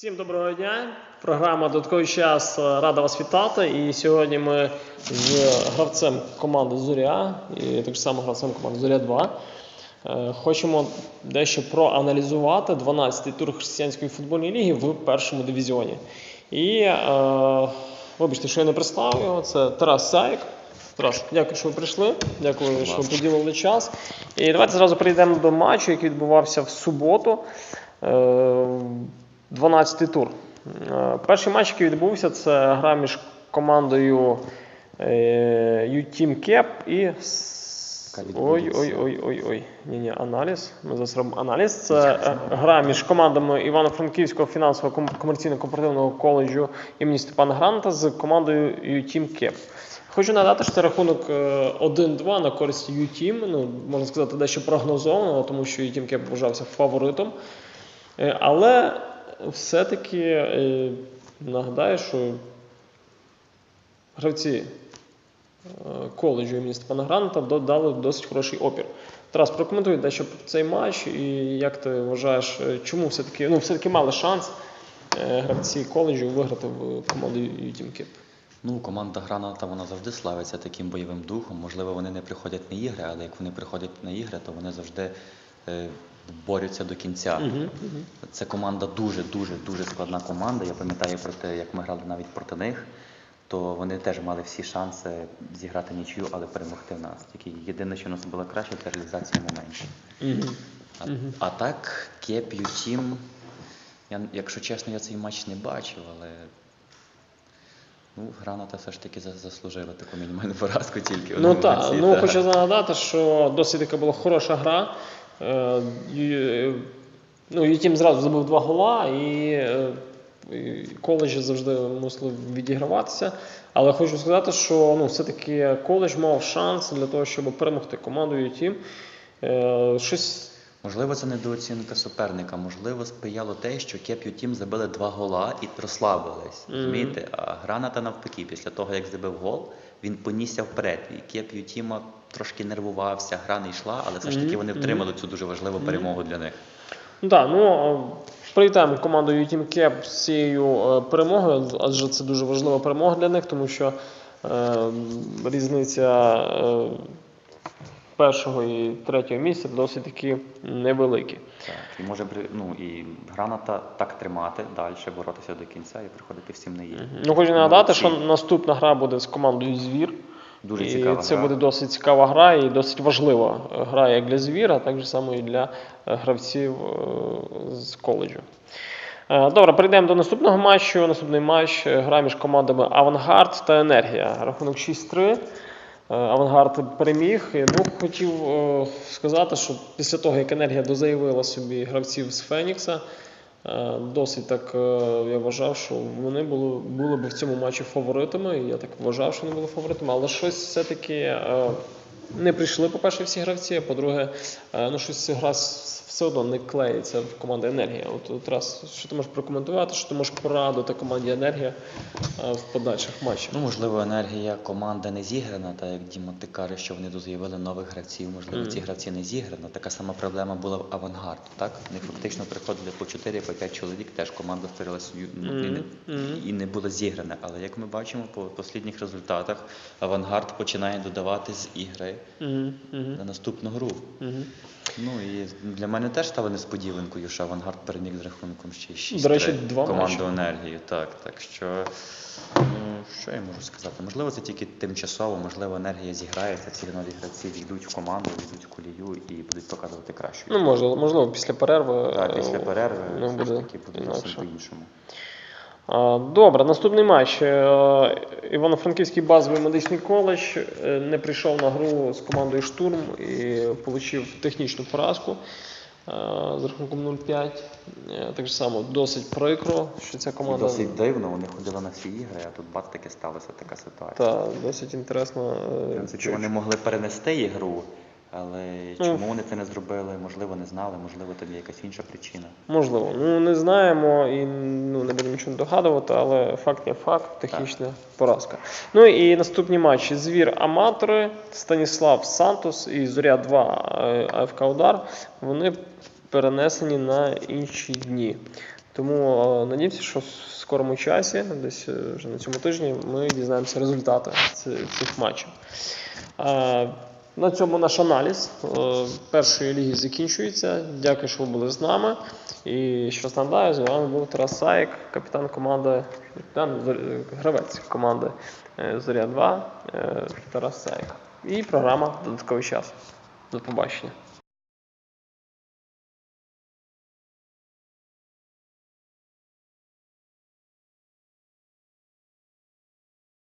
Всім доброго дня. Програма Додатковий час е, рада вас вітати. І сьогодні ми з гравцем команди Зоря і так само гравцем команди Зоря 2 е, хочемо дещо проаналізувати 12-й тур християнської футбольної ліги в першому дивізіоні. І е, вибачте, що я не представив його. Це Тарас Саєк. Тарас, дякую, що ви прийшли. Дякую, що поділили час. І давайте зразу перейдемо до матчу, який відбувався в суботу. Е, 12-й тур. Е, Перший матч, який відбувся, це гра між командою U-Team Cap і. Ой-ой-ой-ой-ой. Ні, ні, аналіз. Ми зараз робимо аналіз. Це е, гра між командами Івано-Франківського фінансово-комерційно-корпоративного коледжу імені Степана Гранта з командою U-Team Cap. Хочу нагадати, що це рахунок е, 1-2 на користь U-Team. Ну, можна сказати, дещо прогнозовано, тому що U-Team Cap вважався фаворитом. Е, Але все-таки е, нагадаю, що гравці е, коледжу імені Степана Гранта додали досить хороший опір. Тарас, прокоментуй дещо про цей матч і як ти вважаєш, е, чому все-таки, ну, все-таки мали шанс гравці коледжу виграти в команду Кіп? Ну, команда Граната вона завжди славиться таким бойовим духом. Можливо, вони не приходять на ігри, але як вони приходять на ігри, то вони завжди борються до кінця. Угу, Це команда дуже, дуже, дуже складна команда. Я пам'ятаю про те, як ми грали навіть проти них, то вони теж мали всі шанси зіграти нічию, але перемогти в нас. Тільки єдине, що у нас було краще, це реалізація моментів. угу. А, а так, Кеп'ю Тім. Я, якщо чесно, я цей матч не бачив, але ну, Граната все ж таки заслужила таку мінімальну поразку тільки. Ну так, ну та. хочу нагадати, що досить така була хороша гра. Е, ю- ну, Ютім зразу забив два гола, і, е, коледжі завжди мусили відіграватися. Але хочу сказати, що ну, все-таки коледж мав шанс для того, щоб перемогти команду Ютім. Е, щось Можливо, це недооцінка суперника. Можливо, спияло те, що Кеп'ю Тім забили два гола і розслабились. Мгм. Розумієте? А Граната навпаки, після того, як забив гол, він понісся вперед. І Кеп'ю Тіма трошки нервувався, гра не йшла, але все ж таки вони втримали цю дуже важливу перемогу для них. Ну Так, ну е, привітаємо команду Team Cap з цією е, перемогою, адже це дуже важлива перемога для них, тому що е, різниця е, першого і третього місця досить таки невеликі. Так, і може ну, і Граната так тримати далі, боротися до кінця і приходити всім на ігри. Ну, хочу нагадати, що наступна гра буде з командою Звір. Дуже і цікава це гра. буде досить цікава гра і досить важлива гра як для звіра, так само і для е, гравців е, з коледжу. Е, Добре, перейдемо до наступного матчу. Наступний матч гра між командами Авангард та Енергія. Рахунок 6-3. Е, Авангард переміг. Ну, хотів е, сказати, що після того, як енергія дозаявила собі гравців з Фенікса, е, досить так я вважав, що вони були, були б в цьому матчі фаворитами. Я так вважав, що вони були фаворитами, але щось все-таки не прийшли, по-перше, всі гравці, а по-друге, е, ну щось гра все одно не клеїться в команді енергія. От, от раз, що ти можеш прокоментувати, що ти можеш порадити команді енергія е, в подальших матчах. Ну, можливо, енергія команди не зіграна, так як Діма, ти кажеш, що вони заявили нових гравців. Можливо, Мгм. ці гравці не зіграно. Така сама проблема була в авангарду. Так вони фактично приходили по 4 по 5 чоловік. Теж команда ну, і, не, Мгм. і не була зіграна. Але як ми бачимо по останніх результатах, авангард починає додавати з ігри На наступну гру. Ну і для мене теж стало несподіванкою, що авангард переміг з рахунком ще 6 До речі, два команду енергії. Так, так що ну, що я можу сказати? Можливо, це тільки тимчасово, можливо, енергія зіграється, ці нові гравці війдуть в команду, війдуть в колію і будуть показувати краще. Ну, можливо, можливо, після перерви. так, е, після перерви ну, все ж таки буде зовсім по-іншому. Добре, наступний матч. Е, Івано-Франківський базовий медичний коледж е, не прийшов на гру з командою Штурм і отримав технічну поразку е, з рахунком 0-5. Е, Так само досить прикро, що ця команда досить дивно, вони ходили на всі ігри, а тут бац таки сталася така ситуація. та, досить інтересно. Вони могли перенести ігру, але Ну, чому вони це не зробили? Можливо, не знали, можливо, там є якась інша причина. Можливо, ну не знаємо і ну, не будемо нічого догадувати, але факт є факт, технічна поразка. Ну і наступні матчі: Звір Аматори, Станіслав Сантос і Зоря 2 е, АФК Удар. Вони перенесені на інші дні. Тому е, надіємося, що в скорому часі, десь е, вже на цьому тижні, ми дізнаємося результати цих матчів. На цьому наш аналіз е, першої ліги закінчується. Дякую, що ви були з нами. І що нагадаю, з вами був Тарас Саєк, капітан команди, капітан, гравець команди е, Зоря 2 е, Тарас Саєк. І програма Додатковий час. До побачення.